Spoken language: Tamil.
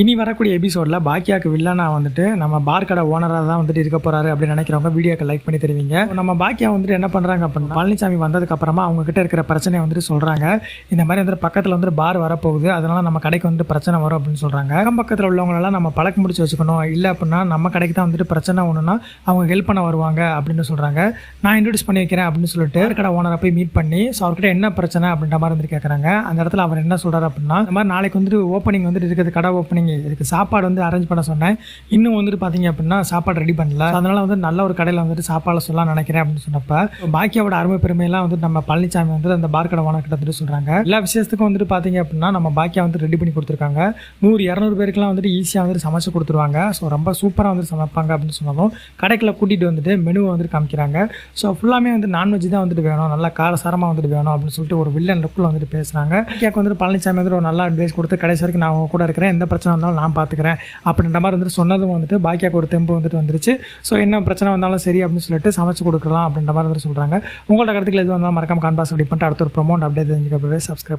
இனி வரக்கூடிய எபிசோடில் பாக்கியாவுக்கு வில்லனா வந்துட்டு நம்ம பார் கடை ஓனராக தான் வந்துட்டு இருக்க போகிறாரு அப்படின்னு நினைக்கிறவங்க வீடியோக்கு லைக் பண்ணி தருவீங்க. நம்ம பாக்கியா வந்துட்டு என்ன பண்ணுறாங்க அப்படின்னா பழனிசாமி வந்ததுக்கப்புறமா அப்புறமா அவங்க இருக்கிற பிரச்சனையை வந்துட்டு சொல்கிறாங்க இந்த மாதிரி வந்துட்டு பக்கத்தில் வந்துட்டு பார் வரப்போகுது. அதனால் நம்ம கடைக்கு வந்துட்டு பிரச்சனை வரும் அப்படின்னு சொல்கிறாங்க அக்கம் பக்கத்தில் உள்ளவங்களெல்லாம் நம்ம பழக்கம் முடிச்சு வச்சுக்கணும். இல்லை அப்படின்னா நம்ம கடைக்கு தான் வந்துட்டு பிரச்சனை ஒன்றுனா அவங்க ஹெல்ப் பண்ண வருவாங்க அப்படின்னு சொல்கிறாங்க நான் இன்ட்ரடியூஸ் பண்ணி வைக்கிறேன் அப்படின்னு சொல்லிட்டு கடை ஓனரை போய் மீட் பண்ணி ஸோ அவர்கிட்ட என்ன பிரச்சனை? அப்படின்ற மாதிரி வந்துட்டு கேட்குறாங்க அந்த இடத்துல அவர் என்ன சொல்கிறாரு அப்படின்னா இந்த மாதிரி நாளைக்கு வந்துட்டு ஓப்பனிங் வந்துட்டு இருக்குது கடை ஓப்பனிங் இதுக்கு சாப்பாடு வந்து அரேஞ்ச் பண்ண சொன்னேன். இன்னும் வந்துட்டு பார்த்தீங்க அப்படின்னா சாப்பாடு ரெடி பண்ணல. அதனால் வந்து நல்ல ஒரு கடையில் வந்துட்டு சாப்பாடு சொல்லலாம் நினைக்கிறேன் அப்படின்னு சொன்னப்ப பாக்கியாவோட அருமை பெருமையெல்லாம் வந்துட்டு நம்ம பழனிசாமி வந்து அந்த பார் கடை வந்துட்டு சொல்கிறாங்க எல்லா விஷயத்துக்கும் வந்துட்டு பார்த்தீங்க அப்படின்னா நம்ம பாக்கியா வந்து ரெடி பண்ணி கொடுத்துருக்காங்க. நூறு இரநூறு பேருக்குலாம் வந்துட்டு ஈஸியாக வந்துட்டு சமைச்சு கொடுத்துருவாங்க. ஸோ ரொம்ப சூப்பராக வந்துட்டு சமைப்பாங்க அப்படின்னு சொன்னாலும் கடைக்குள்ள கூட்டிகிட்டு வந்துட்டு மெனுவை வந்துட்டு காமிக்கிறாங்க. ஸோ ஃபுல்லாமே வந்து நான்வெஜ் தான் வந்துட்டு வேணும். நல்லா காரசாரமாக வந்துட்டு வேணும் அப்படின்னு சொல்லிட்டு ஒரு வில்லன் லுக்கில் வந்துட்டு பேசுகிறாங்க பாக்கியாக்கு வந்துட்டு பழனிசாமி வந்துட்டு ஒரு நல்ல அட்வைஸ் கொடுத்து கடைசி வரைக்கும் நான் உங்க கூட இருக்கிறேன். எந்த பிரச்சனை வந்தாலும் நான் பார்த்துக்கிறேன் அப்படின்ற மாதிரி வந்துட்டு சொன்னதும் வந்துட்டு பாக்கியாக்கு ஒரு தெம்பு வந்துட்டு வந்துருச்சு. ஸோ என்ன பிரச்சனை வந்தாலும் சரி அப்படின்னு சொல்லிட்டு சமைச்சு கொடுக்கலாம் அப்படின்ற மாதிரி வந்துட்டு சொல்கிறாங்க உங்களோட கருத்துக்கள் எது வந்தாலும் மறக்காம கான்பாஸ் அப்படி பண்ணிட்டு அடுத்த ஒரு ப்ரொமோட் அப்படியே தெரிஞ்சுக்கப்பவே சப்ஸ்கிரைப்